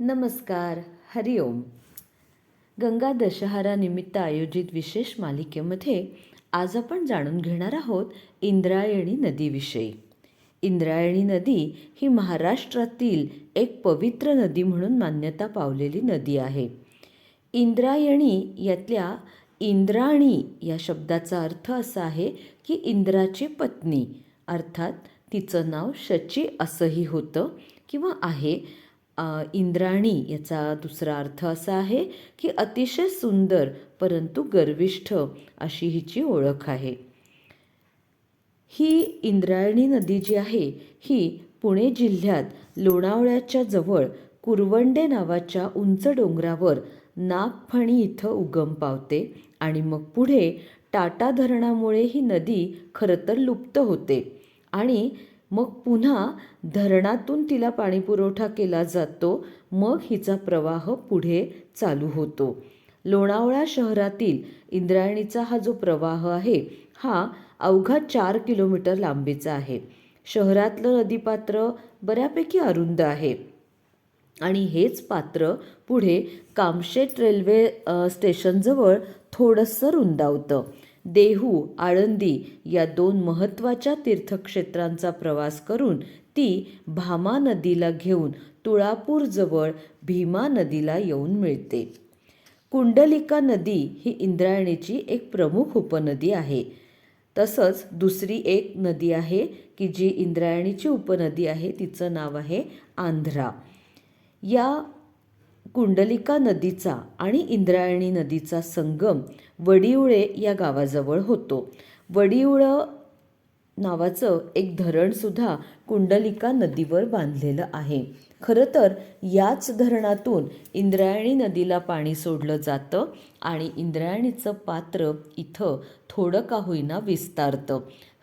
नमस्कार हरिओम गंगा दशहरा निमित्त आयोजित विशेष मालिकेमध्ये आज आपण जाणून घेणार आहोत इंद्रायणी नदीविषयी. इंद्रायणी नदी ही महाराष्ट्रातील एक पवित्र नदी म्हणून मान्यता पावलेली नदी आहे. इंद्रायणी यातल्या इंद्राणी या शब्दाचा अर्थ असा आहे की इंद्राची पत्नी अर्थात तिचं नाव शची असंही होतं किंवा आहे इंद्राणी याचा दुसरा अर्थ असा आहे की अतिशय सुंदर परंतु गर्विष्ठ अशी हिची ओळख आहे. ही इंद्रायणी नदी जी आहे ही पुणे जिल्ह्यात लोणावळ्याच्या जवळ कुरवंडे नावाच्या उंच डोंगरावर नागफणी इथं उगम पावते आणि मग पुढे टाटा धरणामुळे ही नदी खरं तर लुप्त होते आणि मग पुन्हा धरणातून तिला पाणीपुरवठा केला जातो मग हिचा प्रवाह पुढे चालू होतो. लोणावळा शहरातील इंद्रायणीचा हा जो प्रवाह आहे हा अवघा चार किलोमीटर लांबीचा आहे. शहरातलं नदीपात्र बऱ्यापैकी अरुंद आहे. आणि हेच पात्र पुढे कामशेत रेल्वे स्टेशनजवळ थोडंसं रुंदावतं. देहू आळंदी या दोन महत्त्वाच्या तीर्थक्षेत्रांचा प्रवास करून ती भामा नदीला घेऊन तुळापूरजवळ भीमा नदीला येऊन मिळते. कुंडलिका नदी ही इंद्रायणीची एक प्रमुख उपनदी आहे. तसंच दुसरी एक नदी आहे की जी इंद्रायणीची उपनदी आहे तिचं नाव आहे आंध्रा. या कुंडलिका नदीचा आणि इंद्रायणी नदीचा संगम वडिवळे या गावाजवळ होतो. वडिवळं नावाचं एक धरणसुद्धा कुंडलिका नदीवर बांधलेलं आहे. खरं तर याच धरणातून इंद्रायणी नदीला पाणी सोडलं जातं आणि इंद्रायणीचं पात्र इथं थोडं का होईना विस्तारतं.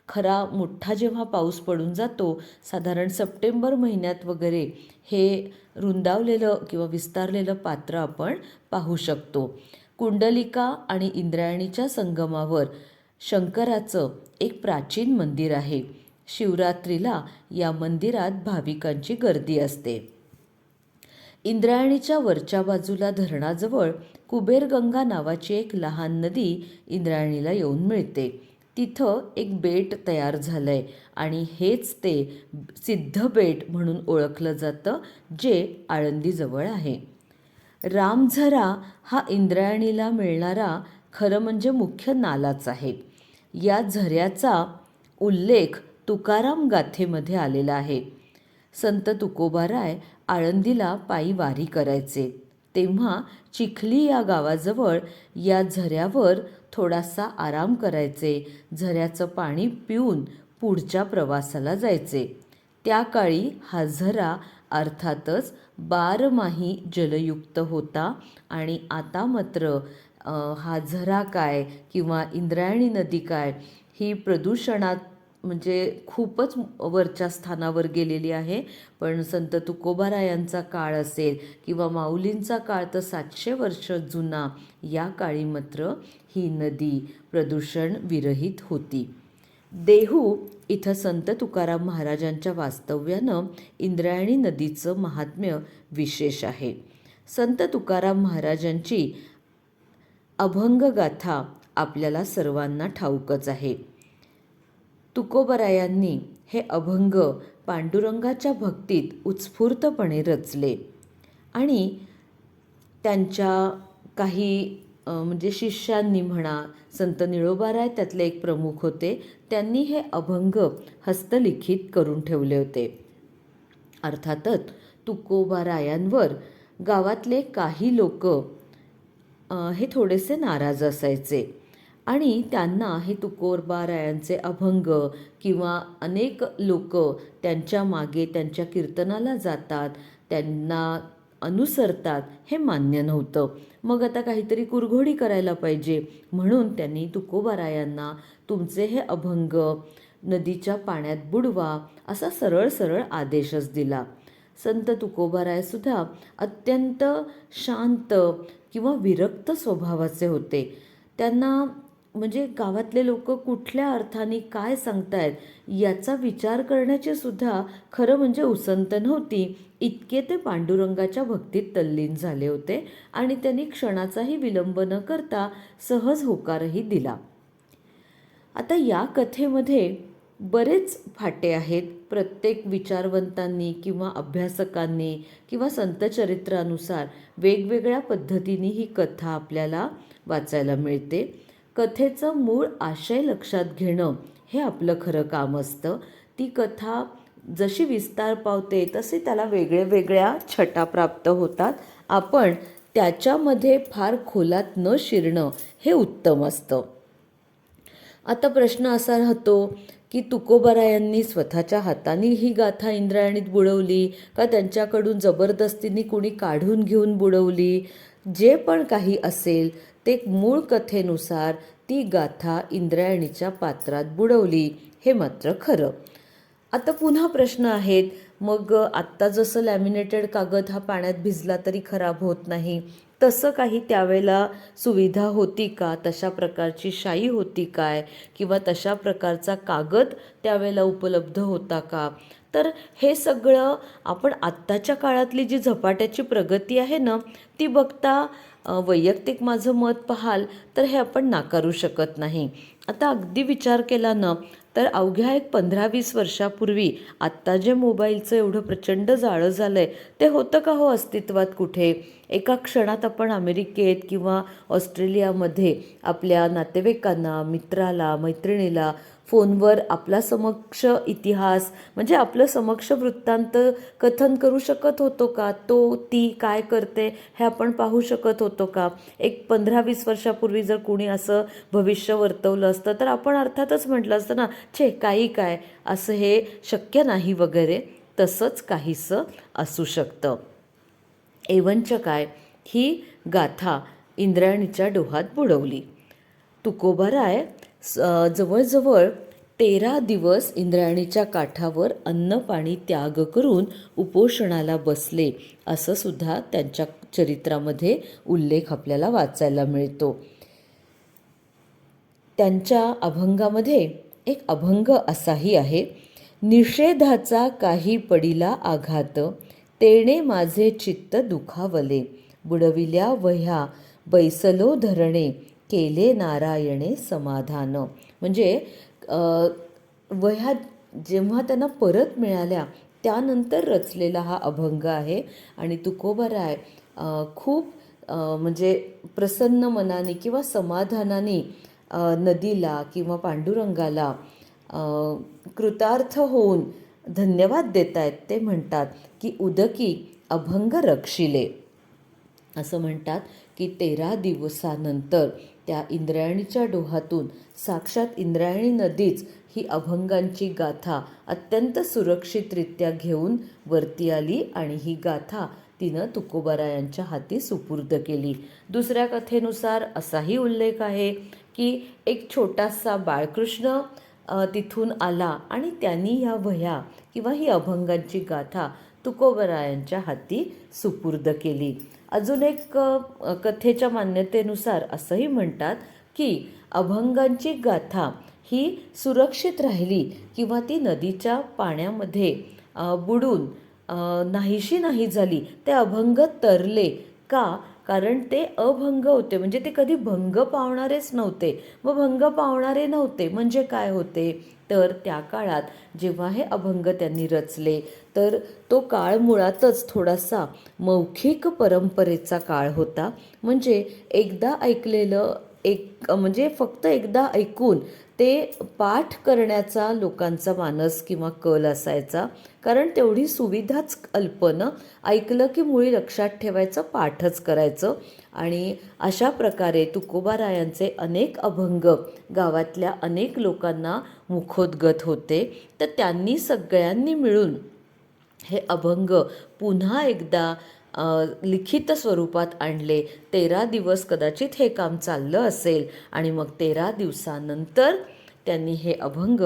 खरा मोठा जेव्हा पाऊस पडून जातो साधारण सप्टेंबर महिन्यात वगैरे हे रुंदावलेलं किंवा विस्तारलेलं पात्र आपण पाहू शकतो. कुंडलिका आणि इंद्रायणीच्या संगमावर शंकराचं एक प्राचीन मंदिर आहे. शिवरात्रीला या मंदिरात भाविकांची गर्दी असते. इंद्रायणीच्या वरच्या बाजूला धरणाजवळ कुबेरगंगा नावाची एक लहान नदी इंद्रायणीला येऊन मिळते. तिथं एक बेट तयार झालं आहे आणि हेच ते सिद्ध बेट म्हणून ओळखलं जातं जे आळंदीजवळ आहे. रामझरा हा इंद्रायणीला मिळणारा खरं म्हणजे मुख्य नालाच आहे. या झऱ्याचा उल्लेख तुकाराम गाथेमध्ये आलेला आहे. संत तुकोबाराय आळंदीला पायी वारी करायचे. तेव्हा चिखली या गावाजवळ या झऱ्यावर थोडासा आराम करायचे झऱ्याचं पाणी पिऊन पुढच्या प्रवासाला जायचे. त्या काळी हा झरा अर्थातच बारमाही जलयुक्त होता आणि आता मात्र हा झरा काय किंवा इंद्रायणी नदी काय ही प्रदूषणात म्हणजे खूपच वरच्या स्थानावर गेलेली आहे. पण संत तुकोबारायांचा काळ असेल किंवा माऊलींचा काळ तर सातशे वर्ष जुना या काळी मात्र ही नदी प्रदूषण विरहित होती. देहू इथं संत तुकाराम महाराजांच्या वास्तव्यानं इंद्रायणी नदीचं महात्म्य विशेष आहे. संत तुकाराम महाराजांची अभंगगाथा आपल्याला सर्वांना ठाऊकच आहे. तुकोबरायांनी हे अभंग पांडुरंगाच्या भक्तीत उत्स्फूर्तपणे रचले. आणि त्यांच्या काही म्हणजे शिष्यांनी म्हणा संत निळोबाराय त्यातले एक प्रमुख होते त्यांनी हे अभंग हस्तलिखित करून ठेवले होते. अर्थातच तुकोबारायांवर गावातले काही लोक हे थोडेसे नाराज असायचे. आणि त्यांना हे तुकोबारायांचे अभंग किंवा अनेक लोक त्यांच्या मागे त्यांच्या कीर्तनाला जातात त्यांना अनुसरतात हे मान्य नव्हतं. मग आता काहीतरी कुरघोडी करायला पाहिजे. म्हणून त्यांनी तुकोबारायांना तुमचे हे अभंग नदीच्या पाण्यात बुडवा असा सरळ सरळ आदेशच दिला. संत तुकोबारायसुद्धा अत्यंत शांत किंवा विरक्त स्वभावाचे होते. त्यांना म्हणजे गावातले लोक कुठल्या अर्थाने काय सांगतायत याचा विचार करण्याची सुद्धा खरं म्हणजे उसंत नव्हती. इतके ते पांडुरंगाच्या भक्तीत तल्लीन झाले होते आणि त्यांनी क्षणाचाही विलंब न करता सहज होकारही दिला. आता या कथेमध्ये बरेच फाटे आहेत. प्रत्येक विचारवंतांनी किंवा अभ्यासकांनी किंवा संतचरित्रानुसार वेगवेगळ्या पद्धतीने ही कथा आपल्याला वाचायला मिळते. कथेचं मूळ आशय लक्षात घेणं हे आपलं खरं काम असतं. ती कथा जशी विस्तार पावते तसे त्याला वेगळ्या वेगळ्या छटा प्राप्त होतात. आपण त्याच्यामध्ये फार खोलात न शिरणं हे उत्तम असतं. आता प्रश्न असा राहतो की तुकोबारायांनी स्वतःच्या हाताने ही गाथा इंद्रायणीत बुडवली का त्यांच्याकडून जबरदस्तीने कुणी काढून घेऊन बुडवली? जे पण काही असेल ते मूळ कथेनुसार ती गाथा इंद्रायणीच्या पात्रात बुडवली हे मात्र खरं. आता पुन्हा प्रश्न आहेत मग आत्ता जसं लॅमिनेटेड कागद हा पाण्यात भिजला तरी खराब होत नाही तसं काही त्यावेळेला सुविधा होती का? तशा प्रकारची शाई होती काय? किंवा तशा प्रकारचा कागद त्यावेळेला उपलब्ध होता का? तर हे सगळं आपण आत्ताच्या काळातली जी झपाट्याची प्रगती आहे ना ती बघता वैयक्तिक माझं मत पाहाल तर हे आपण नाकारू शकत नाही. आता अगदी विचार केला ना तर अवघ्या एक पंधरा वीस वर्षापूर्वी आत्ता जे मोबाईलचं एवढं प्रचंड जाळं झालं आहे ते होतं का हो अस्तित्वात कुठे? एका क्षणात आपण अमेरिकेत किंवा ऑस्ट्रेलियामध्ये आपल्या नातेवाईकांना मित्राला मैत्रिणीला फोनवर आपला समक्ष इतिहास म्हणजे आपलं समक्ष वृत्तांत कथन करू शकत होतो का? तो ती काय करते हे आपण पाहू शकत होतो का? एक पंधरा वीस वर्षापूर्वी जर कुणी असं भविष्य वर्तवलं असतं तर आपण अर्थातच म्हटलं असतं ना छे काही काय? असं हे शक्य नाही वगैरे. तसंच काहीसं असू शकतं. एवंच काय? ही गाथा इंद्रायणीच्या डोहात बुडवली. तुकोबाराय स- जवळजवळ तेरा दिवस इंद्रायणीच्या काठावर अन्न पाणी त्याग करून उपोषणाला बसले असं सुद्धा त्यांच्या चरित्रामध्ये उल्लेख आपल्याला वाचायला मिळतो. त्यांच्या अभंगामध्ये एक अभंग असाही आहे निषेधाचा काही पडिला आघात तेणे माझे चित्त दुखावले. बुडविल्या वह्या बैसलो धरणे केले नारायणे समाधान. म्हणजे वह्या जेव्हा त्यांना परत मिळाल्या त्यानंतर रचलेला हा अभंग आहे. आणि तुकोबराय खूप म्हणजे प्रसन्न मनाने किंवा समाधानाने नदीला किंवा पांडुरंगाला कृतार्थ होऊन धन्यवाद देत आहेत ते म्हणतात की उदकी अभंग रक्षिले. असं म्हणतात की तेरा दिवसानंतर त्या इंद्रायणीच्या डोहातून साक्षात इंद्रायणी नदीच ही अभंगांची गाथा अत्यंत सुरक्षितरित्या घेऊन वरती आली आणि ही गाथा तिनं तुकोबारायांच्या हाती सुपूर्द केली. दुसऱ्या कथेनुसार असाही उल्लेख आहे की एक छोटासा बाळकृष्ण तिथून आला आणि त्यांनी ह्या वह्या किंवा ही अभंगांची गाथा तुकोबरायांच्या हाती सुपूर्द केली. अजून एक कथेच्या मान्यतेनुसार असंही म्हणतात की अभंगांची गाथा ही सुरक्षित राहिली किंवा ती नदीच्या पाण्यामध्ये बुडून नाहीशी नाही झाली ते अभंग तरले का कारण ते अभंग होते. म्हणजे ते कधी भंग पावणारेच नव्हते. व भंग पावणारे नव्हते. म्हणजे काय होते? तर त्या काळात जेव्हा हे अभंग त्यांनी रचले तर तो काळ मुळातच थोडासा मौखिक परंपरेचा काळ होता. म्हणजे एकदा ऐकलेलं एक म्हणजे फक्त एकदा ऐकून ते पाठ करण्याचा लोकांचा मानस किंवा कल असायचा. कारण तेवढी सुविधाच अल्प ऐकलं की मुळी लक्षात ठेवायचं पाठच करायचं. आणि अशा प्रकारे तुकोबारायांचे अनेक अभंग गावातल्या अनेक लोकांना मुखोद्गत होते. तर त्यांनी सगळ्यांनी मिळून हे अभंग पुन्हा एकदा लिखित स्वरूपात आणले. तेरा दिवस कदाचित हे काम चाललं असेल आणि मग तेरा दिवसानंतर त्यांनी हे अभंग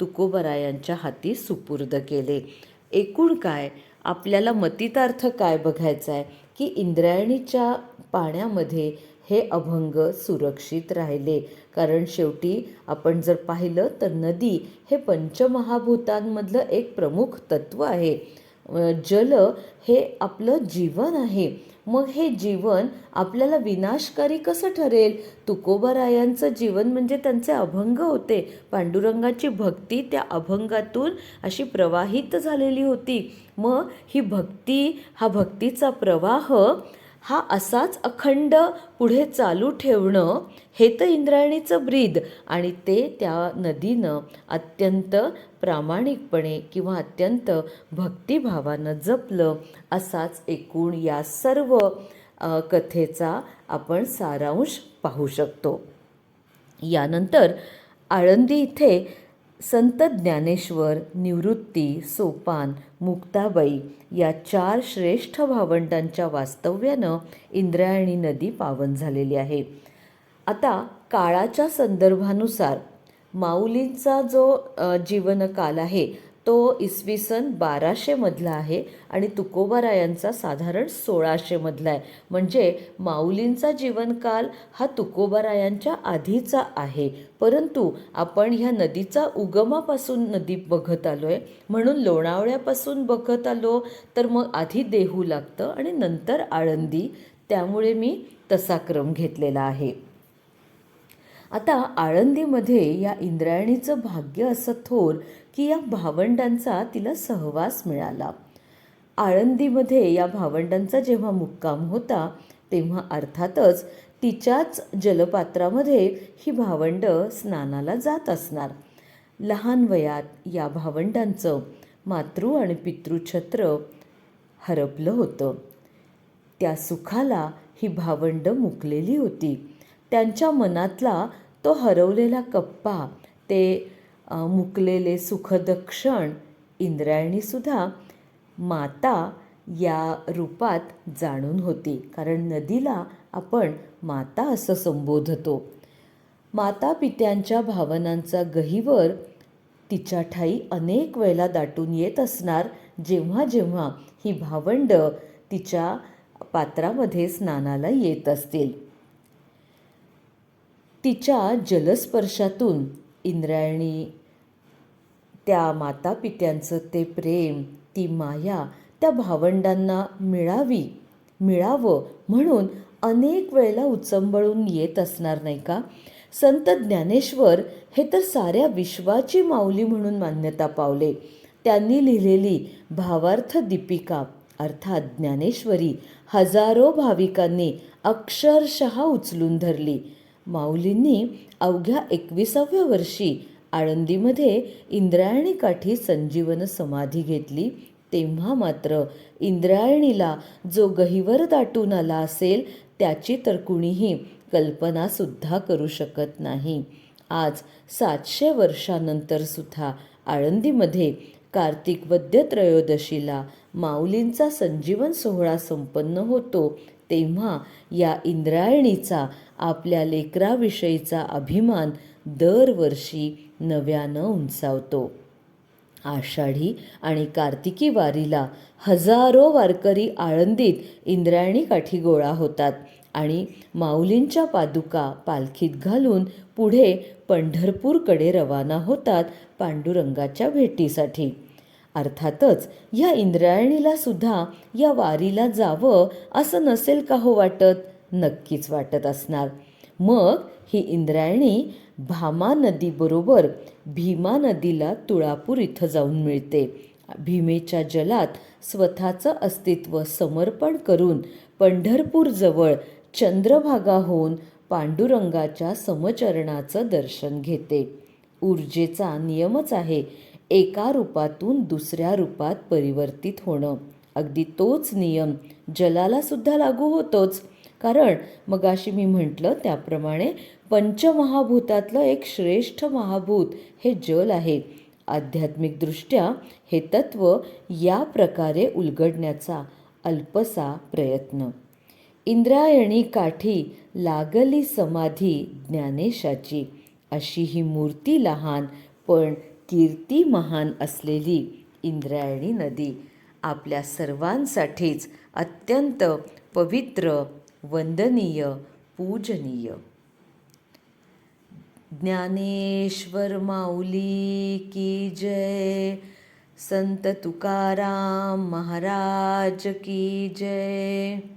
तुकोबरायांच्या हाती सुपूर्द केले. एकूण काय? आपल्याला मतितार्थ काय बघायचा आहे की इंद्रायणीच्या पाण्यामध्ये हे अभंग सुरक्षित राहिले. कारण शेवटी आपण जर पाहिलं तर नदी हे पंचमहाभूतांमधलं एक प्रमुख तत्त्व आहे. जल हे आपलं जीवन आहे. मग हे जीवन आपल्याला विनाशकारी कसं ठरेल? तुकोबारायांचं जीवन म्हणजे त्यांचे अभंग होते. पांडुरंगाची भक्ती त्या अभंगातून अशी प्रवाहित झालेली होती. मग ही भक्ती हा भक्तीचा प्रवाह हा असाच अखंड पुढे चालू ठेवणं हे तर इंद्रायणीचं ब्रीद. आणि ते त्या नदीनं अत्यंत प्रामाणिकपणे किंवा अत्यंत भक्तिभावानं जपलं असाच एकूण या सर्व कथेचा आपण सारांश पाहू शकतो. यानंतर आळंदी इथे संत ज्ञानेश्वर निवृत्ती सोपान मुक्ताबाई या चार श्रेष्ठ भावंडांच्या वास्तव्यानं इंद्रायणी नदी पावन झालेली आहे. आता काळाच्या संदर्भानुसार माऊलींचा जो जीवनकाल आहे तो इसवी सन बाराशेमधला आहे आणि तुकोबारायांचा साधारण सोळाशेमधला आहे. म्हणजे माऊलींचा जीवनकाल हा तुकोबारायांच्या आधीचा आहे. परंतु आपण ह्या नदीचा उगमापासून नदी बघत आलो आहे म्हणून लोणावळ्यापासून बघत आलो तर मग आधी देहू लागतं आणि नंतर आळंदी. त्यामुळे मी तसा क्रम घेतलेला आहे. आता आळंदीमध्ये या इंद्रायणीचं भाग्य असं थोर की या भावंडांचा तिला सहवास मिळाला. आळंदीमध्ये या भावंडांचा जेव्हा मुक्काम होता तेव्हा अर्थातच तिच्याच जलपात्रामध्ये ही भावंड स्नानाला जात असणार. लहान वयात या भावंडांचं मातृ आणि पितृछत्र हरपलं होतं. त्या सुखाला ही भावंड मुकलेली होती. त्यांच्या मनातला तो हरवलेला कप्पा ते मुकलेले सुखद क्षण इंद्रायणीसुद्धा माता या रूपात जाणून होती. कारण नदीला आपण माता असं संबोधतो. माता पित्यांच्या भावनांचा गहिवर तिच्या ठाई अनेक वेळेला दाटून येत असणार जेव्हा जेव्हा ही भावंड तिच्या पात्रामध्ये स्नानाला येत असतील. तिच्या जलस्पर्शातून इंद्रायणी त्या माता पित्यांचं ते प्रेम ती माया त्या भावंडांना मिळावी मिळावं म्हणून अनेक वेळेला उचंबळून येत असणार नाही का? संत ज्ञानेश्वर हे तर साऱ्या विश्वाची माऊली म्हणून मान्यता पावले. त्यांनी लिहिलेली भावार्थ दीपिका अर्थात ज्ञानेश्वरी हजारो भाविकांनी अक्षरशः उचलून धरली. माऊलींनी अवघ्या एकविसाव्या वर्षी आळंदीमध्ये इंद्रायणी काठी संजीवन समाधी घेतली. तेव्हा मात्र इंद्रायणीला जो गहिवर दाटून आला असेल त्याची तर कुणीही कल्पनासुद्धा करू शकत नाही. आज सातशे वर्षानंतरसुद्धा आळंदीमध्ये कार्तिक वद्य त्रयोदशीला माऊलींचा संजीवन सोहळा संपन्न होतो तेव्हा या इंद्रायणीचा आपल्या लेकराविषयीचा अभिमान दरवर्षी नव्यानं उंचावतो. आषाढी आणि कार्तिकी वारीला हजारो वारकरी आळंदीत इंद्रायणी काठी गोळा होतात आणि माऊलींच्या पादुका पालखीत घालून पुढे पंढरपूरकडे रवाना होतात पांडुरंगाच्या भेटीसाठी. अर्थातच ह्या इंद्रायणीला सुद्धा या वारीला जावं असं नसेल का हो वाटत? नक्कीच वाटत असणार. मग ही इंद्रायणी भामा नदीबरोबर भीमा नदीला तुळापूर इथं जाऊन मिळते. भीमेच्या जलात स्वतःचं अस्तित्व समर्पण करून पंढरपूरजवळ चंद्रभागा होऊन पांडुरंगाच्या समचरणाचं दर्शन घेते. ऊर्जेचा नियमच आहे एका रूपातून दुसऱ्या रूपात परिवर्तित होणं. अगदी तोच नियम जलालासुद्धा लागू होतोच. कारण मगाशी मी म्हटलं त्याप्रमाणे पंचमहाभूतातलं एक श्रेष्ठ महाभूत हे जल आहे. आध्यात्मिकदृष्ट्या हे तत्व या प्रकारे उलगडण्याचा अल्पसा प्रयत्न. इंद्रायणी काठी लागली समाधी ज्ञानेशाची. अशी ही मूर्ती लहान पण कीर्ती महान असलेली इंद्रायणी नदी आपल्या सर्वांसाठीच अत्यंत पवित्र वंदनीय पूजनीय. ज्ञानेश्वर माऊली की जय. संत तुकाराम महाराज की जय.